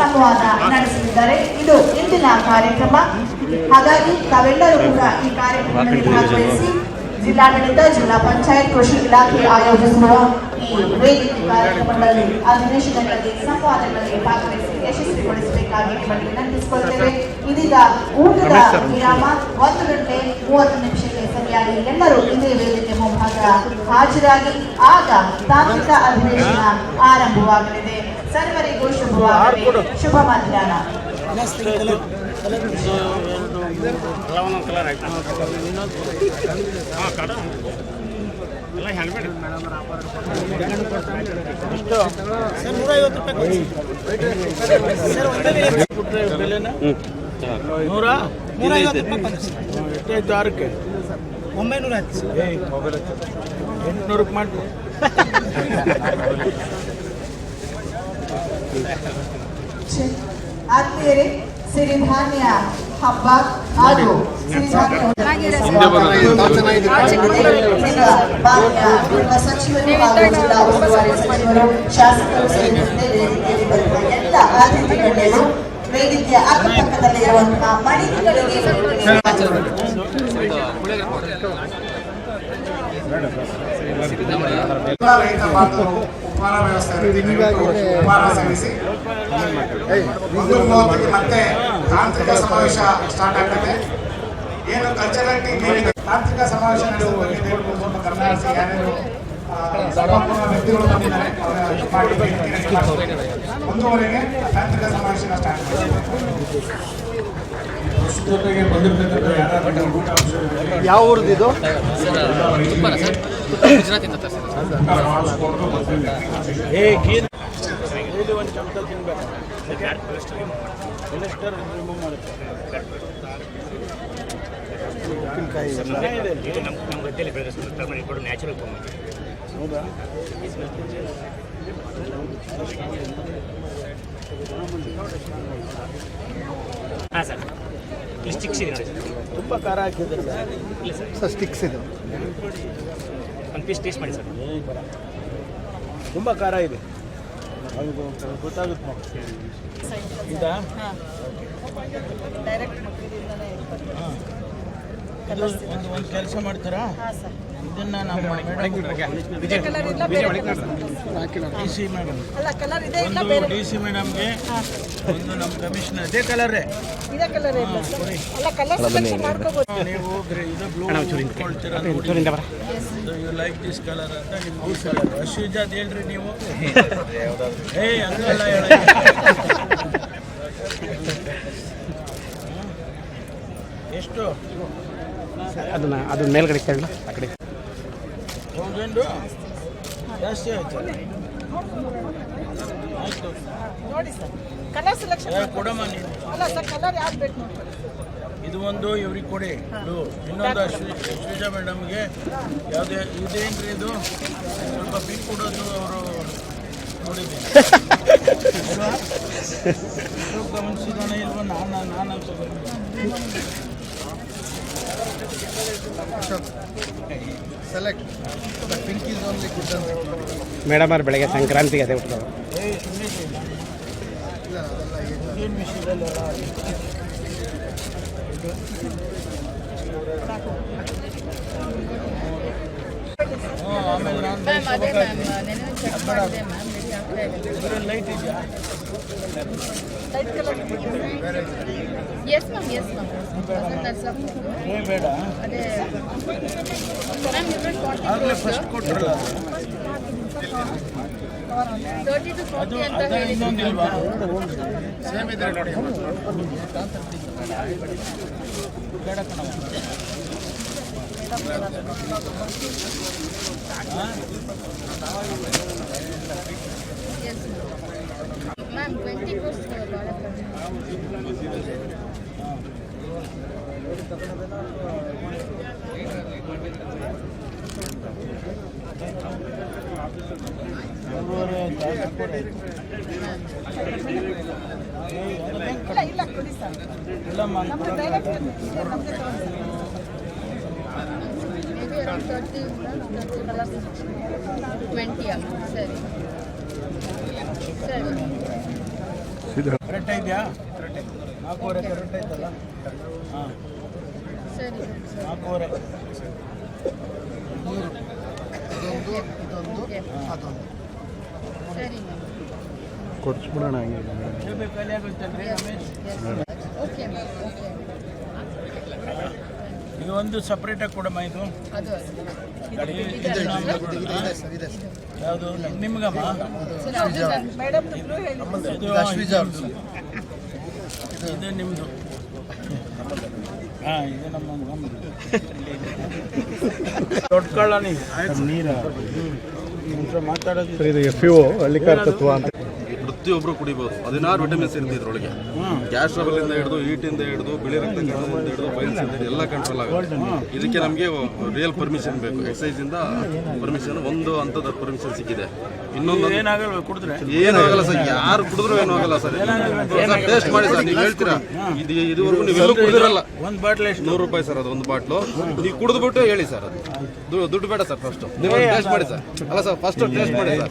ಸಂವಾದ ನಡೆಸಲಿದ್ದಾರೆ ಇದು ಇಂದಿನ ಕಾರ್ಯಕ್ರಮ. ಹಾಗಾಗಿ ತಾವೆಲ್ಲರೂ ಕೂಡ ಈ ಕಾರ್ಯಕ್ರಮದಲ್ಲಿ ಭಾಗವಹಿಸಿ ಜಿಲ್ಲಾಡಳಿತ ಜಿಲ್ಲಾ ಪಂಚಾಯತ್ ಕೃಷಿ ಇಲಾಖೆ ಆಯೋಜಿಸುವ ಈ ವೇದಿಕೆ ಕಾರ್ಯಕ್ರಮಗಳಲ್ಲಿ ಅಧಿವೇಶನಗಳಲ್ಲಿ ಸಂವಾದಗಳಲ್ಲಿ ಭಾಗವಹಿಸಿ ಯಶಸ್ವಿಗೊಳಿಸಬೇಕಾಗಿ ನಿಮ್ಮಲ್ಲಿ ವಿನಂತಿಸಿಕೊಳ್ತೇವೆ ಇದೀಗ ಊಟದ ವಿರಾಮ. ಒಂದು ಗಂಟೆ ಮೂವತ್ತು ನಿಮಿಷಕ್ಕೆ ಸರಿಯಾಗಿ ಎಲ್ಲರೂ ಇದೇ ವೇದಿಕೆ ಮುಂಭಾಗ ಹಾಜರಾಗಿ ಆಗ ತಾಂತ್ರಿಕ ಅಧಿವೇಶನ ಆರಂಭವಾಗಲಿದೆ. ಸರ್ವರಿಗೂ ಶುಭವಾಗಲಿ. ಶುಭ ಮಧ್ಯಾಹ್ನ. ನೂರ ಎಷ್ಟಾಯ್ತು ಆರಕ್ಕೆ ಒಂಬೈನೂರ ಹತ್ತು ಮೊಬೈಲ್ ಎಂಟುನೂರಕ್ಕೆ ಮಾಡಿ ಆತ್ಮೀಯರೇ ಸಿರಿಧಾನ್ಯ ಹಬ್ಬ ಹಾಗೂ ಸಚಿವರು ಉಸ್ತುವಾರಿ ಶಾಸಕರು ಸೇರಿದಂತೆ ಎಲ್ಲ ಅತಿಥಿ ಗಣ್ಯರು ವೇದಿಕೆಯ ಅಕ್ಕಪಕ್ಕದಲ್ಲಿರುವಂತಹ ಮಳಿಗೆಗಳಿಗೆ ರೈತ ಬಾಂಧವರು ವ್ಯವಸ್ಥೆ ಮತ್ತೆ ತಾಂತ್ರಿಕ ಸಮಾವೇಶ ಸ್ಟಾರ್ಟ್ ಆಗ್ತದೆ. ಏನು ಕಲ್ಚರಲ್ ಟೀಮ್ ತಾಂತ್ರಿಕ ಸಮಾವೇಶ ನಡೆಸುವ ಬಗ್ಗೆ ಕರ್ನಾಟಕ ವ್ಯಕ್ತಿಗಳು ಬಂದಿದ್ದಾರೆ. ಒಂದೂವರೆಗೆ ತಾಂತ್ರಿಕ ಸಮಾವೇಶನ ಸ್ಟಾರ್ಟ್ ಮಾಡ್ತೀವಿ ಜೊತೆಗೆ ಬಂದಿರ್ತಕ್ಕಂಥ ಯಾರಾದ್ರೂ ಊಟ ಅಂಶಗಳು ಯಾವ ಊರದ್ದು ಇದು ಏ ಗೀರ್ ಡೈಲಿ ಒಂದು ಚಮಚ ತಿನ್ಬೇಕು ಕೊಲೆಸ್ಟ್ರಾಲ್ ರಿಮೂವ್ ಮಾಡುತ್ತೆ ಚೆನ್ನಾಗಿದೆ ಇದು ನಮ್ಮ ನಮ್ಮ ಗದ್ದೆಯಲ್ಲಿ ಬೆಳೆದ ಮಾಡಿ ಕೊಡು ನ್ಯಾಚುರಲ್ ಕೊಂಬ ಹೌದಾ? ಹಾಂ ಸರ್. ಇಲ್ಲಿ ಸ್ಟಿಕ್ಸ್ ಇದೆ ನೋಡಿ ಸರ್ ತುಂಬ ಖಾರ ಹಾಕಿದ್ದಾರೆ ಇಲ್ಲ ಸರ್. ಸರ್ ಸ್ಟಿಕ್ಸ್ ಇದು. ಒಂದು ಪೀಸ್ ಟೇಸ್ಟ್ ಮಾಡಿ ಸರ್. ತುಂಬ ಖಾರ ಇದೆ. ಅದು ಗೊತ್ತಾಗುತ್ತೆ ಮಕ್ಕಳು ಇದಾ ಇದು ಒಂದು ಒಂದು ಕೆಲಸ ಮಾಡ್ತೀರಾ? ಇದನ್ನ ನಮ್ಮ ಡಿ ಸಿ ಮೇಡಮ್. ಅಲ್ಲ ಕಲರ್ ಇದೆ ಇಲ್ಲ ಒಂದು ಬೇರೆ ಡಿ ಸಿ ಮೇಡಮ್ಗೆ ಒಂದು ನಮ್ಮ ಕಮಿಷನರ್. ಇದೇ ಕಲರೇ? ಇದೇ ಕಲರ್ ಅಲ್ಲ ಕಲರ್ ಸೆಲೆಕ್ಷನ್ ಮಾಡ್ಕೋಬಹುದು ನೀವು ಇದು ಬ್ಲೂ ಕೊಡ್ತೀರಾ ಯು ಲೈಕ್ ದಿಸ್ ಕಲರ್ ಅಂತ ನಿಮ್ಗೆ ಕಲರ್ ಅಶ್ವಿಜಾದ್ ಹೇಳ್ರಿ ನೀವು. ಏಯ್ ಹಂಗಲ್ಲ ಹೇಳ. ಎಷ್ಟು? ಅದನ್ನ ಅದನ್ನ ಮೇಲ್ಗಡೆ ಕೇಳಲ್ಲ ಆ ಕಡೆ. ನೋಡಿ ಸರ್ ಕಲರ್ ಸೆಲೆಕ್ಷನ್ ಏ, ಕೊಡಮ್ಮ ನೀನು. ಅಲ್ಲ ಸರ್ ಕಲರ್ ಯಾವ್ದು ಬೇಕು ನೋಡಿ. ಇದು ಒಂದು ಇವ್ರಿಗೆ ಕೊಡಿ. ಇದು ಇನ್ನೊಂದು ಶ್ರೀಜಾ ಮೇಡಮ್ಗೆ ಯಾವುದೇ ಇದೇನ್ರಿ ಇದು? ಸ್ವಲ್ಪ ಬಿಲ್ ಕೊಡೋದು ಅವರು ನೋಡಿದ್ದೀನಿ ಗಮನಿಸಿದಾನ ಇಲ್ವ? ನಾನು ನಾನು select pink is only good ಅಂತ ಮೇಡಮ್ ಅವ್ರು ಬೆಳಗ್ಗೆ ಸಂಕ್ರಾಂತಿಗೆ ಅದೇ ಬಿಟ್ಟು ಏ ಸುಮ್ಮನೆ ಇಲ್ಲ ಅದೆಲ್ಲ ಏನು ಏನು ವಿಷಯದಲ್ಲ ಹ್ಞೂ ಆಮೇಲೆ ನಾನು ಮ್ಯಾಮ್ ಅದೇ ಮ್ಯಾಮ್ ನೆನೆ ಚೆಕ್ ಮಾಡಿದೆ ಮ್ಯಾಮ್ ಇದ್ರಲ್ಲಿ ಲೈಟ್ ಇದೆಯಾ light colour yes ma'am yes ma'am Narsapura ಏ ಬೇಡ ಅದೇ ಮ್ಯಾಮ್ ಡಿಫ್ರೆಂಟ್ ಆಗಲೇ ಫಾರ್ಟಿ ಫಸ್ಟ್ ಕೊಟ್ಟರಲ್ಲ ತರ್ಟಿ ಟು ಅದು ಫಾರ್ಟಿ ಅಂತ ಅದ ಹೇಳಿ ಇನ್ನೊಂದಿಲ್ವಾ ಸೇಮ್ ಇದೆ ನೋಡಿ ಬೇಡ ಕಣವ ಎಸ್ ಮ್ಯಾಮ್ ಟ್ವೆಂಟಿ ಕೋರ್ಸ್ ಇಲ್ಲ ಇಲ್ಲ ಕೊಡಿ ಸರ್. ನಮ್ದು ಡೈರೆಕ್ಟ್ ಕರೆಕ್ಟ್ ಇದೆಯಾ ನಾಲ್ಕೂವರೆ ಕರೆಕ್ಟ್ ಆಯ್ತಲ್ಲ ಹಾಂ ಸರಿ ನಾಲ್ಕೂವರೆ ಇದೊಂದು ಇದೊಂದು ಅದೊಂದು ಸರಿ ಆಗುತ್ತಲ್ರಿ ರಮೇಶ್ ಓಕೆ ಓಕೆ ಇದು ಒಂದು ಸಪ್ರೇಟಾಗಿ ಕೊಡಮ್ಮ ಇದು? ಯಾವುದು? ನಿಮ್ಗಮ್ಮ? ಇದು ನಿಮ್ಮದು ಹಾಂ ಇದು ನಮ್ಮ ನಮ್ಮದು ದೊಡ್ಡ ನೀರು ಮಾತಾಡೋದು ಇದು ಎಫ್ ಯು ಹಳ್ಳಿಕಾರ್ ತತ್ವ ಅಂತ. ಪ್ರತಿಯೊಬ್ಬರು ಕುಡಿಬೋದು. ಹದಿನಾರು ವಿಟಮಿನ್ಸ್ ಇರುತ್ತೆ ಇದ್ರೊಳಗೆ. ಗ್ಯಾಸ್ ಟ್ರಬಲ್ ಇಂದ ಹಿಡಿದು ಹೀಟಿಂದ ಹಿಡಿದು ಬಿಳಿ ರಕ್ತ ಕಣದಿಂದ ಹಿಡಿದು ಬೈಲ್ಸ್ ಇಂದ ಹಿಡಿದು ಎಲ್ಲ ಕಂಟ್ರೋಲ್ ಆಗುತ್ತೆ. ಇದಕ್ಕೆ ನಮಗೆ ರಿಯಲ್ ಪರ್ಮಿಷನ್ ಬೇಕು. ಎಕ್ಸೈಸ್ ಇಂದ ಪರ್ಮಿಷನ್ ಒಂದು ಹಂತದ ಪರ್ಮಿಷನ್ ಸಿಕ್ಕಿದೆ. ಇನ್ನೊಂದು ಏನಾಗಲ್ಲ ಕುಡಿದ್ರೆ? ಏನಾಗಲ್ಲ ಸರ್ ಯಾರು ಕುಡಿದ್ರು ಏನೂ ಆಗಲ್ಲ ಸರ್. ಟೇಸ್ಟ್ ಮಾಡಿ ಸರ್ ನೀವು ಹೇಳ್ತೀರಾ? ಇದು ಇದುವರೆಗೂ ನೀವು ಎಲ್ಲೂ ಕುಡಿದಿರಲ್ಲ. ಒಂದು ಬಾಟ್ಲ್ ಎಷ್ಟು? ನೂರು ರೂಪಾಯಿ ಸರ್ ಅದು ಒಂದು ಬಾಟ್ಲು. ನೀವು ಕುಡಿದ್ಬಿಟ್ಟು ಹೇಳಿ ಸರ್ ಅದು. ದುಡ್ಡು ಬೇಡ ಸರ್ ಫಸ್ಟ್ ನೀವು ಟೇಸ್ಟ್ ಮಾಡಿ ಸರ್. ಅಲ್ಲ ಸರ್ ಫಸ್ಟ್ ಟೇಸ್ಟ್ ಮಾಡಿ ಸರ್.